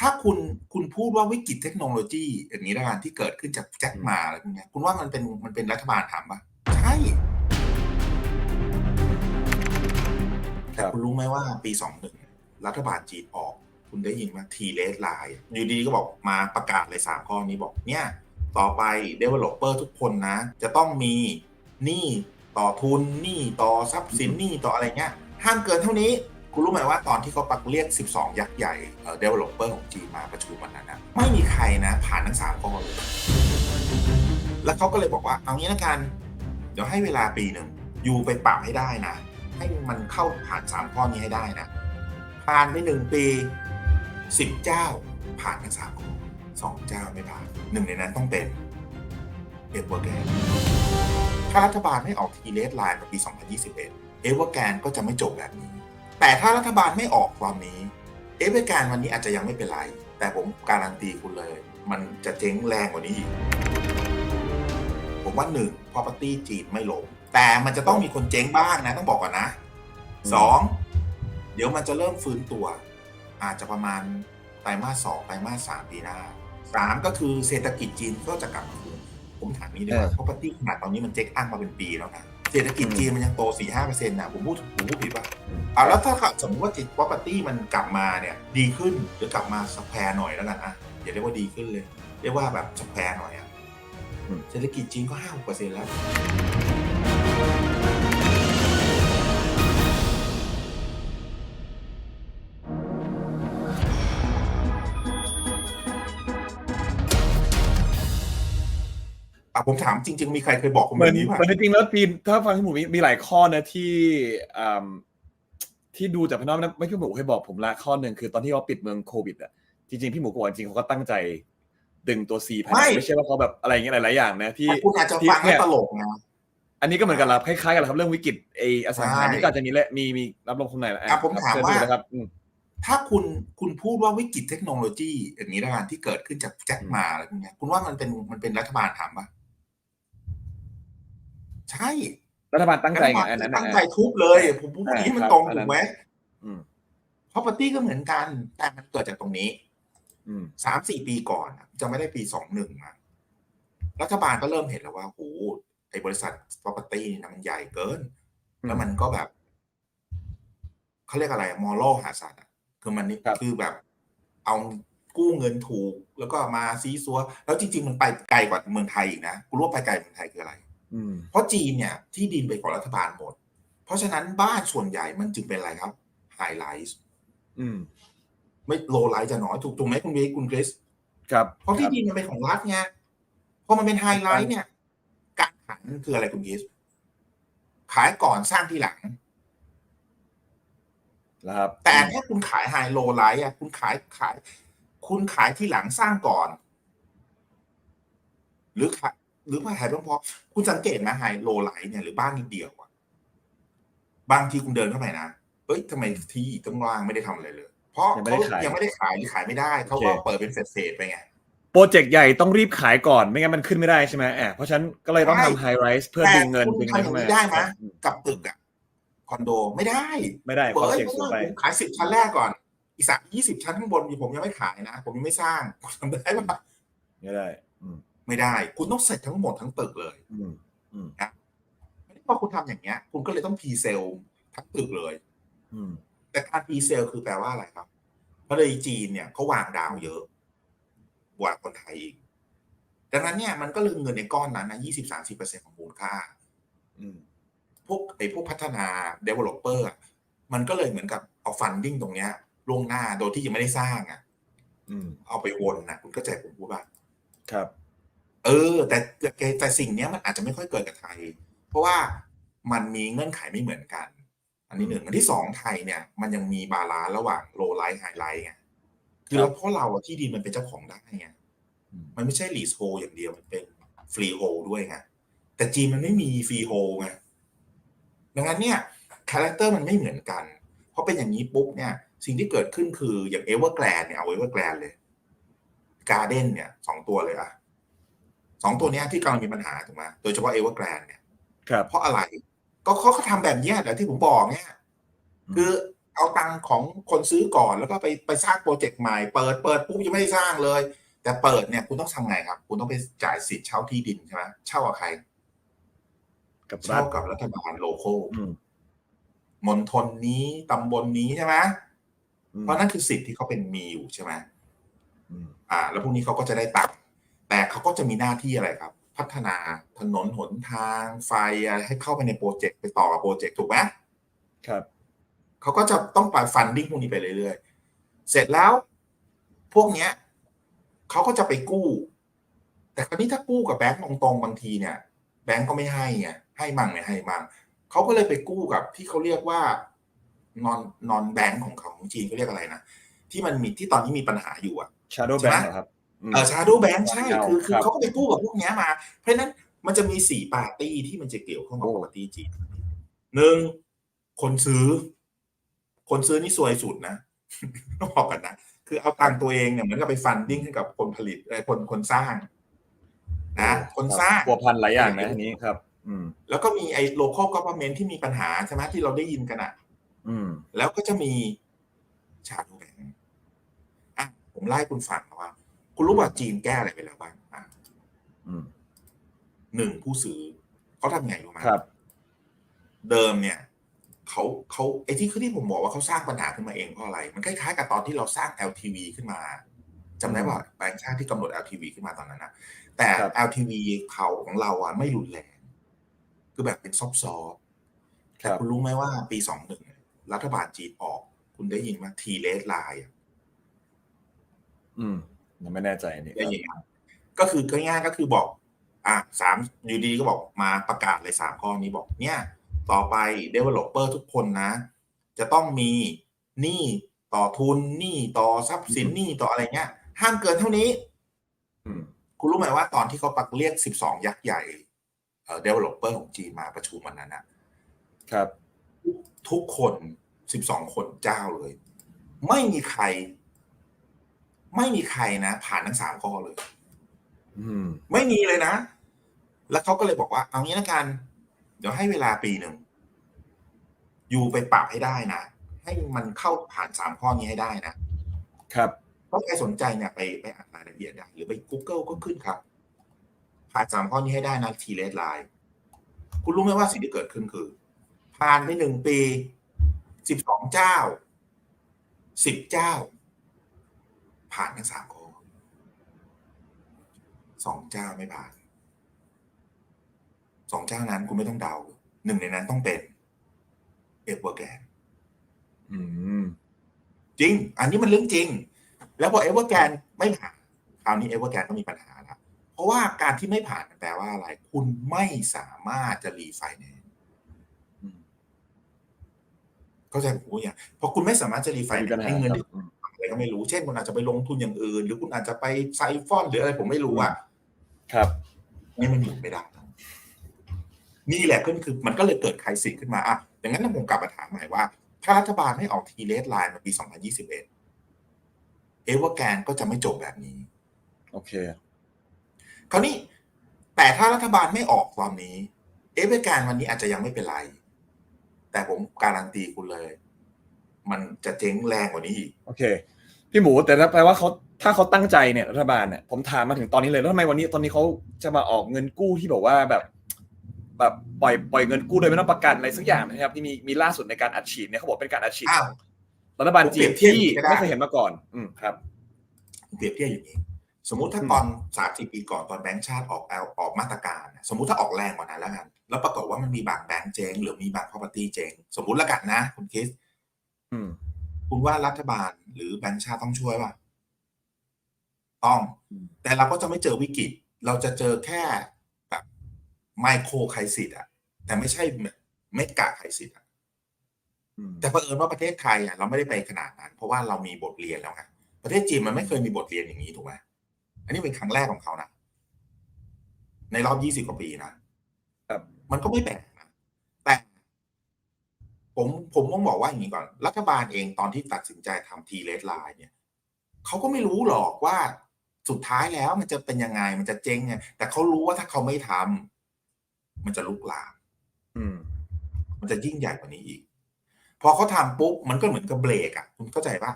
ถ้าคุณคุณพูดว่าวิกฤตเทคโนโลยีอย่างนี้ละกันที่เกิดขึ้นจากแจ็คหมาอะไรพวกเนี้ยคุณว่ามันเป็นมันเป็นรัฐบาลทำปะใช่ครับคุณรู้ไหมว่าปีสองหนึ่งรัฐบาลจีนออก คุณได้ยินไหมทีเลสไลน์อยู่ดีๆก็บอกมาประกาศเลยสามข้อนี้บอกเนี่ย ต่อไป developer ทุกคนนะ จะต้องมีหนี้ต่อทุนหนี้ต่อทรัพย์สินหนี้ต่ออะไรเงี้ยห้ามเกินเท่านี้ คุณรู้ไหมว่าตอนที่เขาปักเรียก 12 ยักษ์ใหญ่เอ่อ developer ของจีนมาประชุมวันนั้นนะไม่มีใครนะผ่านทั้งสามข้อเลยแล้วเขาก็เลยบอกว่าเอางี้ละกัน เดี๋ยวให้เวลาปีหนึ่งอยู่ไปปรับให้ได้นะ ให้มันเข้าผ่านสามข้อนี้ให้ได้นะ ผ่านไปหนึ่งปีสิบเจ้า ผ่านทั้งสามข้อสองเจ้าไม่ผ่านหนึ่งในนั้นต้องเป็นเอเวอร์แกนถ้ารัฐบาลไม่ออกทีเลสไลน์ในปี 2021 เอเวอร์แกนก็จะไม่จบแบบนี้ แต่ถ้ารัฐบาลไม่ออกตอนนี้ เอฟเวอร์แกนวันนี้อาจจะยังไม่เป็นไร แต่ผมการันตีคุณเลย มันจะเจ๊งแรงกว่านี้อีก ผมว่าหนึ่ง property จีนไม่ลง แต่มันจะต้องมีคนเจ๊งบ้างนะ ต้องบอกก่อนนะสองเดี๋ยวมันจะเริ่มฟื้นตัว อาจจะประมาณไตรมาสสองไตรมาสสามปีหน้าสามก็คือเศรษฐกิจจีนก็จะกลับมาฟื้นผมถามนี้ดีกว่าเออ property ขนาดตอนนี้มันเจ๊งอ้างมาเป็นปีแล้วนะ เศรษฐกิจจีนมันยังโตสี่ห้าเปอร์เซ็นต์นะผมพูดผมพูดผิดป่ะเอาแล้วถ้าสมมติว่าจิต property มันกลับมาเนี่ย ดีขึ้นหรือกลับมาสแควร์หน่อยแล้วกันนะอย่าเรียกว่าดีขึ้นเลย เรียกว่าแบบสแควร์หน่อยอะอืมเศรษฐกิจจีนก็ห้าหกเปอร์เซ็นต์แล้ว ผมถามจริง ๆ มีใครเคยบอกผมเหแบมือนบนี้ป่ะเหมือนจริงๆแล้วจีนถ้าฟังที่หมูมีมีหลายข้อนะที่อ่าที่ดูจากภายนอกนะไม่พี่หมูเคยบอกผมละข้อหนึ่งคือตอนที่เขาปิดเมืองโควิดอะจริงๆพี่หมูก็บอกจริงๆเขาก็ตั้งใจดึงตัวซีภายในไม่ใช่ว่าเขาแบบอะไรอย่างเงี้ยหลายๆอย่างนะที่แต่คุณอาจจะที่ฟังแล้วเนี่ยตลกนะอันนี้ก็เหมือนกันละคล้ายๆกันแหละครับเรื่องวิกฤตไออสังหาใช่นี่ก็อาจจะมีและมีมีรับลงทุนไหนละอะผมถามเชิญว่าดูนะครับอืมถ้าคุณคุณพูดว่าวิกฤตเทคโนโลยีอย่างนี้ละกันที่เกิดขึ้นจากแจ็คหมาอะไรพวกเนี้ยคุณว่ามันเป็นมันเป็นรัฐบาลทำปะ ใช่รัฐบาลตั้งใจรัฐไงบาลอันนั้นตั้งน่ะใจทุบเลย ผมพูดอย่างนี้มันตรงครับถูกไหมอืม property ก็เหมือนกัน แต่มันเกิดจากตรงนี้อืมสามสี่ปีก่อนอะจะไม่ได้ปีสองหนึ่งอะรัฐบาลก็เริ่มเห็นแล้วว่าโอ้โหไอ้บริษัท property นี่นะมันใหญ่เกิน แล้วมันก็แบบเขาเรียกอะไรมอลโลหาสัตว์อะคือมันนี่ครับคือแบบ เอากู้เงินถูก แล้วก็มาซีซัว แล้วจริง ๆ มันไปไกลกว่าเมืองไทยอีกนะกูรู้ว่าไปไกลเมืองไทยคืออะไรอืม เพราะจีนเนี่ยที่ดินไปของรัฐบาลหมด เพราะฉะนั้นบ้านส่วนใหญ่มันจึงเป็นอะไรครับไฮไลท์อืมไม่โลไลท์จะน้อยถูกถูกไหมคุณเวย์คุณคริสครับ เพราะคที่บดินมันเป็นของรัฐไงพอมันเป็นไฮไลท์เนี่ย การขายมันคืออะไรคุณคริสขายก่อนสร้างทีหลังนะครับแต่ถ้าคุณขายไฮโลไลท์อะ คุณขายขาย คุณขายที่หลังสร้างก่อน หรือขาย หรือว่าขายพร้อมๆคุณสังเกตนะไฮโลไลท์เนี่ยหรือบ้านนิดเดียวอะบางทีคุณเดินเข้าไปนะเอ้ยทำไมที่ต้องว่างไม่ได้ทำอะไรเลย เพราะยังไม่เขาได้ขายยังไม่ได้ขายหรือขายไม่ได้เขาก็เปิดเป็นเฟสๆไปไงโปรเจกต์ใหญ่ต้องรีบขายก่อนไม่งั้นมันขึ้นไม่ได้ใช่ไหมแอบเพราะฉะนั้นก็เลยต้องใช่ทำไฮไรส์เพื่อดึงเงินแต่คุณดึงเงินทำอย่างเข้ามานี้ได้ไหมอืมกับตึกอะคอนโดไม่ได้ ไม่ได้เปิดโปรเจกต์เพสูราะงว่าไปผมขายสิบชั้นแรกก่อนอีกสักยี่สิบชั้นข้างบนผมยังไม่ขายนะ ผมยังไม่สร้างคุณทำได้ปะไม่ได้อืม ไม่ได้ คุณต้องเสร็จทั้งหมดทั้งตึกเลยอืมอืมพอคุณทำอย่างเงี้ย คุณก็เลยต้องพรีเซลทั้งตึกเลย อืมแต่การพรีเซลคือแปลว่าอะไรครับ เพราะในจีนเนี่ยเขาวางดาวเยอะกว่าคนไทยอีกดังนั้นเนี่ยมันก็เลยเงินในก้อนนั้นนะยี่สิบสามสิบเปอร์เซ็นต์ของมูลค่าอืมพวกไอ้พวกพัฒนา developer อะมันก็เลยเหมือนกับเอาฟันดิ้งตรงเนี้ยล่วงหน้าโดยที่ยังไม่ได้สร้างอะอืมเอาไปวนนะคุณก็ใจผมพูดว่าครับ เออแต่แต่แต่สิ่งเนี้ยมันอาจจะไม่ค่อยเกิดกับไทย เพราะว่ามันมีเงื่อนไขไม่เหมือนกัน อันนี้หนึ่งอันที่สองไทยเนี่ยมันยังมีบาลานซ์ระหว่างโลไลท์ไฮไลท์ไงคือครัเราบเพราะเราอะที่ดินมันเป็นเจ้าของได้ไงอืมมันไม่ใช่ลีสโฮอย่างเดียวมันเป็นฟรีโฮด้วยไงแต่จีนมันไม่มีฟรีโฮไงดังนั้นเนี่ยคาแรคเตอร์มันไม่เหมือนกันพอเป็นอย่างนี้ปุ๊บเนี่ย สิ่งที่เกิดขึ้นคืออย่างเอเวอร์แกรนเนี่ยเอาเอเวอร์แกรนเลยการ์เด้นเนี่ยสองตัวเลยอะ สองตัวเนี้ยที่กำลังมีปัญหาถูกไหมโดยเฉพาะเอเวอร์แกรนเนี่ยครับเพราะอะไร ก็เขาเขาทำแบบเนี้ยแต่ที่ผมบอกเนี่ยคืออเอาตังค์ของคนซื้อก่อนแล้วก็ไปไปสร้างโปรเจกต์ใหม่เปิดเปิดปุ๊บยังไม่ได้สร้างเลย แต่เปิดเนี่ยคุณต้องทำไงครับ คุณต้องไปจ่ายสิทธิ์เช่าที่ดินใช่ไหมเช่ากับใคร กับรัเช่าฐกับรัฐบาลโลโก้อืมมณฑลนี้ตำบลนี้ใช่ไหมอืมเพราะนั่นคือสิทธิ์ที่เขาเป็นมีอยู่ใช่ไหมอืมอ่า แล้วพวกนี้เขาก็จะได้ตังค์ แต่เขาก็จะมีหน้าที่อะไรครับ พัฒนาถนนหนทางไฟอะไรให้เข้าไปในโปรเจกต์ไปต่อกับโปรเจกต์ถูกไหมครับเขาก็จะต้องไปฟันดิ้งพวกนี้ไปเรื่อยๆ เสร็จแล้วพวกเนี้ยเขาก็จะไปกู้ แต่คราวนี้ถ้ากู้กับแบงก์ตรงๆบางทีเนี่ย แบงก์ก็ไม่ให้ไงให้มั่งไม่ให้มั่งเขาก็เลยไปกู้กับที่เขาเรียกว่านอนนอนแบงก์ของเขาของจีนเขาเรียกอะไรนะที่มันมีที่ตอนนี้มีปัญหาอยู่อะ shadow ใช่ไหม bank เหรอครับม เออชาโดแบงค์ใช่เอาคือคือครับเขาก็ไปกู้กับพวกเนี้ยมา เพราะฉะนั้นมันจะมีสี่ปาร์ตี้ที่มันจะเกี่ยวข้องกับโอ้ปาร์ตี้จีนหนึ่งคนซื้อ คนซื้อนี่ซวยสุดนะต้องบอกกันนะคือเอาตังค์ตัวเองเนี่ยเหมือนกับไปฟันดิ้งให้กับคนผลิตเออคนคนสร้างนะคนสร้างพัวพันหลายอย่างนะอันนี้ครับ อืม แล้วก็มีไอ้ local government ที่มีปัญหาใช่ไหมที่เราได้ยินกันอะ อืม แล้วก็จะมีชาโดแบงค์อะผมไล่คุณฟังนะว่า คุณรู้ว่าจีนแก้อะไรไปแล้วบ้างอะอืม หนึ่งผู้ซื้อเขาทำไงรู้ไหมครับ เดิมเนี่ยเขาเขาไอ้ที่คือที่ผมบอกว่าเขาสร้างปัญหาขึ้นมาเองเพราะอะไร มันคล้ายๆกับตอนที่เราสร้าง LTV ขึ้นมาจำได้ว่าแบงค์ชาติที่กำหนด LTV ขึ้นมาตอนนั้นนะแต่ ครับ LTV เขาของเราอะไม่รุนแรง คือแบบเป็นซอฟต์ๆคแต่รับ คุณรู้ไหมว่าปีสองหนึ่งรัฐบาลจีนออก คุณได้ยินไหมทีเลสไลน์ อืม ยังไม่แน่ใจอันนี่ได้ยินไหมก็คือง่ายๆก็คือบอก อะสามอยู่ดีก็บอกมาประกาศเลยสามข้อนี้บอกเนี่ย ต่อไป developer ทุกคนนะ จะต้องมีหนี้ต่อทุนหนี้ต่อทรัพย์สินหนี้ต่ออะไรเงี้ย ห้ามเกินเท่านี้อืมคุณรู้ไหมว่าตอนที่เขาปักเรียก12ยักษ์ใหญ่เอ่อ developer ของจีนมาประชุมวันนั้นนะครับ ทุกคน12คนเจ้าเลย ไม่มีใคร ไม่มีใครนะผ่านทั้งสามข้อเลย อืม ไม่มีเลยนะ แล้วเขาก็เลยบอกว่า เอางี้ละกัน เดี๋ยวให้เวลาปีหนึ่งอยู่ไปปรับให้ได้นะ ให้มันเข้าผ่านสามข้อนี้ให้ได้นะ ครับถ้าใครสนใจเนี่ยไปไปอ่านรายละเอียดได้ หรือไป Google ก็ขึ้นครับ ผ่านสามข้อนี้ให้ได้นะทีเลสไลน์คุณรู้ไหมว่าสิ่งที่เกิดขึ้นคือ ผ่านไปหนึ่งปีสิบสองเจ้าสิบเจ้า ผ่านทั้งสามข้อสองเจ้าไม่ผ่านสองเจ้านั้นคุณไม่ต้องเดาหนึ่งในนั้นต้องเป็นเอเวอร์แกนอืมจริง อันนี้มันเรื่องจริง แล้วพอเอเวอร์แกนไม่ผ่านคราวนี้เอเวอร์แกนก็มีปัญหาแล้วเพราะว่าการที่ไม่ผ่านมันแปลว่าอะไร คุณไม่สามารถจะรีไฟแนนซ์อืมเข้าใจผมพูดอย่างเพราะคุณไม่สามารถจะรีไฟมีแนปันญซ์หาให้เงินคที่รับ อืมอะไรก็ไม่รู้ เช่นคุณอาจจะไปลงทุนอย่างอื่น หรือคุณอาจจะไปไซฟอนหรืออะไรผมไม่รู้อะครับนี่มันหยุดไม่ได้นี่แหละก็คือมันก็เลยเกิดใครสิ่งขึ้นมาอะอย่างนั้นผมกลับมาถามใหม่ว่า ถ้ารัฐบาลไม่ออกทีเลสไลน์มาปี 2021 เอเวอร์แกนก็จะไม่จบแบบนี้ โอเค คราวนี้ แต่ถ้ารัฐบาลไม่ออกตอนนี้ เอเวอร์แกนวันนี้อาจจะยังไม่เป็นไร แต่ผมการันตีคุณเลย มันจะเจ๊งแรงกว่านี้อีกโอเค พี่หมูแต่ถ้าแปลว่าเขาถ้าเขาตั้งใจเนี่ยรัฐบาลเนี่ยผมถามมาถึงตอนนี้เลยแล้วทำไมวันนี้ตอนนี้เขาจะมาออกเงินกู้ที่บอกว่าแบบแบบปล่อยปล่อยเงินกู้โดยไม่ต้องประกันอะไรสักอย่างนะครับที่มีมีล่าสุดในการอัดฉีดเนี่ยเขาบอกเป็นการอัดฉีดอ้าวของรัฐบาลจีนผมเปรียบเทีที่ยบก็ได้ไม่เคยเห็นมาก่อน อืมครับเปรียบเทียบอย่างนี้ สมมุติถ้าอืมตอนสามสิบปีก่อนตอนแบงก์ชาติออกแอลออกมาตรการน่ะสมมุติถ้าออกแรงกว่านั้นแล้วกัน แล้วปรากฏว่ามันมีบางแบงก์เจ๊งหรือมีบาง property เจ๊งสมมุติแล้วกันนะคุณคิด อืม คุณว่ารัฐบาลหรือแบงก์ชาติต้องช่วยป่ะ ต้อง อืม แต่เราก็จะไม่เจอวิกฤต เราจะเจอแค่แบบไมโครไครซิสอะแต่ไม่ใช่เมกะไครซิสอะอืม แต่เผอิญว่าประเทศไทยอะเราไม่ได้ไปขนาดนั้น เพราะว่าเรามีบทเรียนแล้วไงประเทศจีนมันไม่เคยมีบทเรียนอย่างนี้ถูกไหมอันนี้เป็นครั้งแรกของเขานะในรอบยี่สิบกว่าปีนะครับ มันก็ไม่แปลกนะแต่ ผมผมต้องบอกว่าอย่างนี้ก่อน รัฐบาลเองตอนที่ตัดสินใจทำทีเลสไลน์เนี่ยเขาก็ไม่รู้หรอกว่าสุดท้ายแล้วมันจะเป็นยังไงมันจะเจ๊งไงแต่เขารู้ว่าถ้าเขาไม่ทำมันจะลุกลามอืมมันจะยิ่งใหญ่กว่านี้อีก พอเขาทำปุ๊บมันก็เหมือนกับเบรกอะ คุณเข้าใจปะ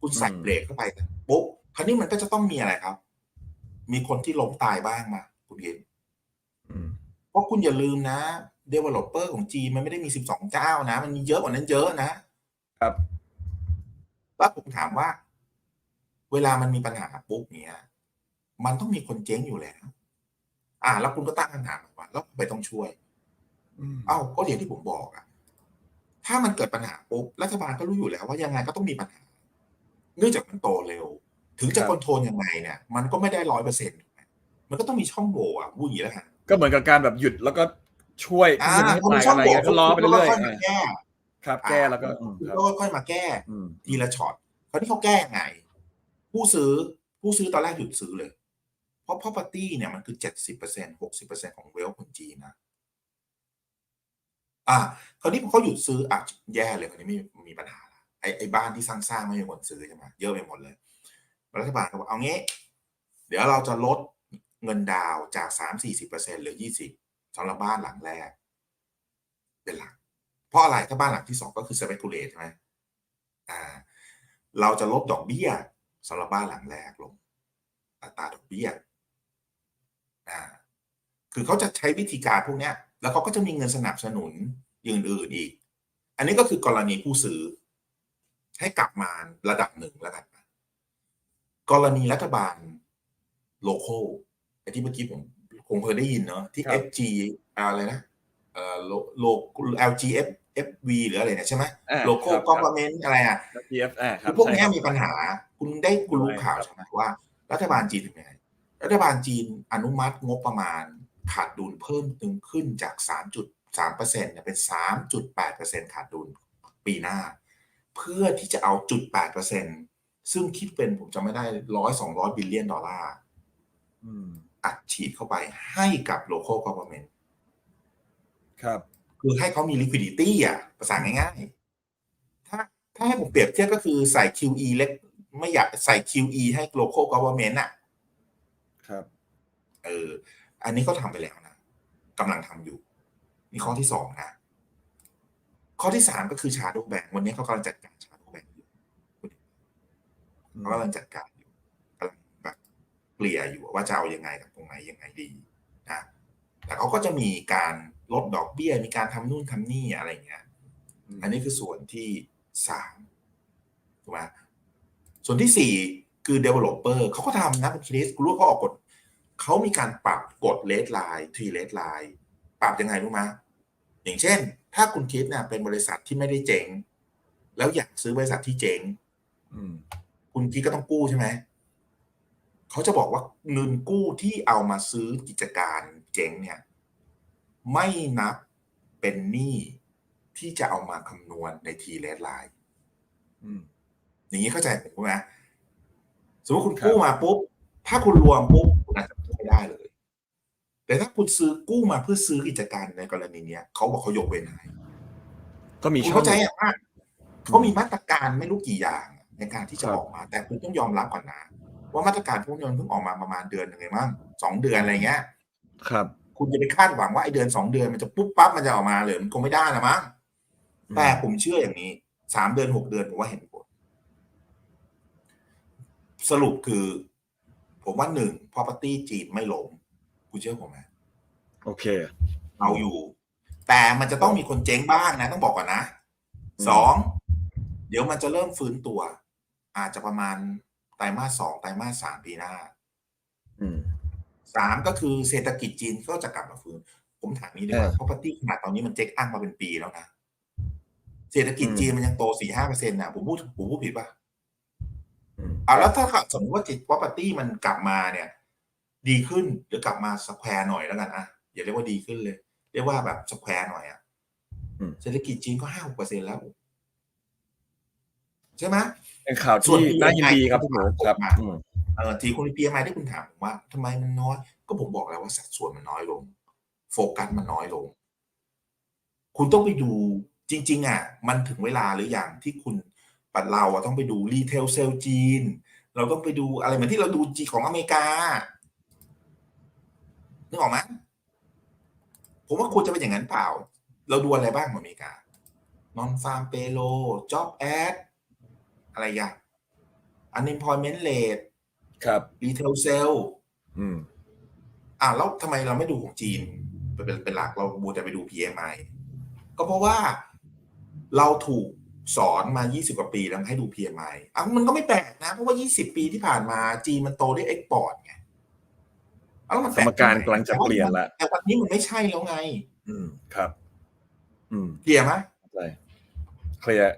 คุณใส่อืมเบรกเข้าไปปุ๊บคราวนี้มันก็จะต้องมีอะไรครับ มีคนที่ล้มตายบ้างมา คุณเห็นอืมเพราะคุณอย่าลืมนะ developer ของจีนมันไม่ได้มี12เจ้านะ มันมีเยอะกว่านั้นเยอะนะครับแล้วผมถามว่า เวลามันมีปัญหาปุ๊บเนี้ย มันต้องมีคนเจ๊งอยู่แล้ว อ่า แล้วคุณก็ตั้งคำถามว่าแล้วทำไปต้องช่วยอืมเอ้าก็อย่างที่ผมบอกอะถ้ามันเกิดปัญหาปุ๊บรัฐบาลก็รู้อยู่แล้วว่ายังไงก็ต้องมีปัญหา เนื่องจากมันโตเร็ว ถึงจะคอนโทรลยังไงเนี่ย มันก็ไม่ได้ร้อยเปอร์เซ็นต์มันก็ต้องมีช่องโหว่อะพูดอย่างนี้แล้วกันก็เหมือนกับการแบบหยุดแล้วก็ ช่วยอ่าให้พอมีตายช่องอะไรโหว่เงี้ยก็ล้อไปเรื่อยค่อยมาๆแก้ครับแก้แล้วก็อืมคุณครับก็ค่อยมาแก้อืมทีละช็อตคราวนี้เขาแก้ยังไง ผู้ซื้อผู้ซื้อตอนแรกหยุดซื้อเลย เพราะ property เนี่ยมันคือเจ็ดสิบเปอร์เซ็นหกสิบเปอร์เซ็นของเวลคนจีนนะอ่าคราวนี้พอเขาหยุดซื้ออะแย่เลยคราวนี้ไม่มีปัญหาละไอ้ไอ้บ้านที่สร้างสร้างๆไม่มีคนซื้อใช่ไหมเยอะไปหมดเลยรัฐบาลก็บอกเอางี้ เดี๋ยวเราจะลดเงินดาวน์จากสามสี่สิบเปอร์เซ็นหรือยี่สิบ สำหรับบ้านหลังแรก เป็นหลัก เพราะอะไรถ้าบ้านหลังที่สองก็คือ speculate ใช่ไหมอ่า เราจะลดดอกเบี้ยสำหรับบ้านหลังแรกลงอัตราดอกเบี้ยอ่าคือเขาจะใช้วิธีการพวกนี้แล้วเขาก็จะมีเงินสนับสนุนอย่างอื่นๆอีก อันนี้ก็คือกรณีผู้ซื้อ ให้กลับมาระดับหนึ่งแล้วกันกรณีรัฐบาลโลโก้ไอ้ที่เมื่อกี้ผม คงเคยได้ยินเนาะที่ ครับ FG อะไรนะเอ่อโลโล LGF FV หรืออะไรเนี่ยใช่ไหมอ่าโลโก้ครับกอมเมนต์อะไรอะครับ PF อ่าครัคืบอพวกใช่เนี้ยครับ มีปัญหา คุณได้คุณรู้ใช่ข่าวครับ ใช่ไหมว่า รัฐบาลจีนทำยังไง รัฐบาลจีนอนุมัติงบประมาณขาดดุลเพิ่มตึงขึ้นจาก 3.3เปอร์เซ็นต์เป็น 3.8เปอร์เซ็นต์ขาดดุลปีหน้า เพื่อที่จะเอาจุด8เปอร์เซ็นต์ซึ่งคิดเป็นผมจำไม่ได้ร้อยสองร้อยบิลเลียนดอลลาร์ อืม อัดฉีดเข้าไปให้กับ local government ครับ คือให้เขามี liquidity อะภาษาง่ายๆ ถ้าถ้าให้ผมเปรียบเทียบก็คือใส่ QE เล็กไม่อยากใส่ QE ให้ local government อะ ครับ เออ อันนี้เขาทำไปแล้วนะกำลังทำอยู่ นี่ข้อที่สองนะ ข้อที่สามก็คือชาโดแบงวันนี้เขากำลังจัดการชาโดแบงอยู่เขากำลังจัดการอยู่กำลังแบบ เกลี่ยอยู่ว่าจะเอายังไงกับตรงไหนยังไงดีนะแต่เขาก็จะมีการลดดอกเบี้ย มีการทำนู่นทำนี่อะไรอย่างเงี้ย อันนี้คือส่วนที่สามถูกไหมส่วนที่สี่คือ developer เขาก็ทำนะคุณคริสคุณรู้ว่าเขาออกกฎเขามีการปรับกฎเลทไลน์ทีเลทไลน์ปรับยังไงรู้ไหมอย่างเช่น ถ้าคุณคิดเนี่ยเป็นบริษัทที่ไม่ได้เจ๊ง แล้วอยากซื้อบริษัทที่เจ๊งอืมคุณคิดก็ต้องกู้ใช่ไหม เขาจะบอกว่าเงินกู้ที่เอามาซื้อกิจการเจ๊งเนี่ยไม่นับเป็นหนี้ที่จะเอามาคำนวณในทีเลทไลน์อืมอย่างนี้เข้าใจผมไหมสมมติคุณครับกู้มาปุ๊บ ถ้าคุณรวมปุ๊บคุณอาจจะไม่ได้เลย แต่ถ้าคุณซื้อกู้มาเพื่อซื้อกิจการในกรณีเนี้ยเขาบอกเขายกเว้นให้ก็มีคุณช่องเข้าใจอะว่าเขามีมาตรการไม่รู้กี่อย่างในการที่จะครับออกมา แต่คุณต้องยอมรับก่อนนะ ว่ามาตรการพวกนี้มันเพิ่งออกมาประมาณเดือนหนึ่งเองมั้งสองเดือนอะไรเงี้ย ครับ คุณจะไปคาดหวังว่าไอ้เดือนสองเดือนมันจะปุ๊บปั๊บมันจะออกมาเลยมันคงไม่ได้นะมั้งอืมแต่ผมเชื่ออย่างนี้สามเดือนหกเดือนผมว่าเห็นผลสรุปคือ ผมว่าหนึ่ง property จีนไม่ล้มคุณเชื่อผมไหมโอเค เอาอยู่ แต่มันจะต้องมีคนเจ๊งบ้างนะ ต้องบอกก่อนนะอืมสองเดี๋ยวมันจะเริ่มฟื้นตัว อาจจะประมาณ ไตรมาสสองไตรมาสสามปีหน้าอืมสามก็คือเศรษฐกิจจีนก็จะกลับมาฟื้น ผมถามนี้ดีกว่าเออ property ขนาดตอนนี้มันเจ๊กอั้งมาเป็นปีแล้วนะ เศรษฐกิจอืมจีนมันยังโตสี่ห้าเปอร์เซ็นต์นะผมพูดผมพูดผิดป่ะอืมเอาแล้วถ้าสมมติว่าจิต property มันกลับมาเนี่ย ดีขึ้นหรือกลับมาสแควร์หน่อยแล้วกันอะอย่าเรียกว่าดีขึ้นเลย เรียกว่าแบบสแควร์หน่อยอะอืมเศรษฐกิจจีนก็ห้าหกเปอร์เซ็นต์แล้ว ใช่ไหมเป็นข่าวส่วนที่ที่น่ายินดีครับผมพี่หมูผมครับมาอืมเออทีคุณพีเอ็มไอที่คุณถามผมว่าทำไมมันน้อย ก็ผมบอกแล้วว่าสัดส่วนมันน้อยลง โฟกัสมันน้อยลง คุณต้องไปดูจริง ๆ อะ มันถึงเวลาหรือยังที่คุณปัดเราอะต้องไปดูรีเทลเซลจีน เราต้องไปดูอะไรเหมือนที่เราดูจีของอเมริกานึกออกไหมผมว่าควรจะเป็นอย่างนั้นเปล่า เราดูอะไรบ้างของอเมริกา non farm payroll job ad อะไรอย่าง unemployment rate ครับ retail sale อืม อ่าแล้วทำไมเราไม่ดูของจีน เป็นเป็นเป็นหลักเราบูแต่ไปดู PMI ก็เพราะว่าเราถูกสอนมา 20 กว่าปีแล้วให้ดู PMI อะมันก็ไม่แปลกนะ เพราะว่า 20 ปีที่ผ่านมาจีนมันโตด้วยเอ็กพอร์ตไงอะแล้วมันสแปลมการตงไหนกำลังจะเปลี่ยนละแต่วันนี้มันไม่ใช่แล้วไง อืมครับ อืมเคลียร์ไหมเข้าใจเคลียร์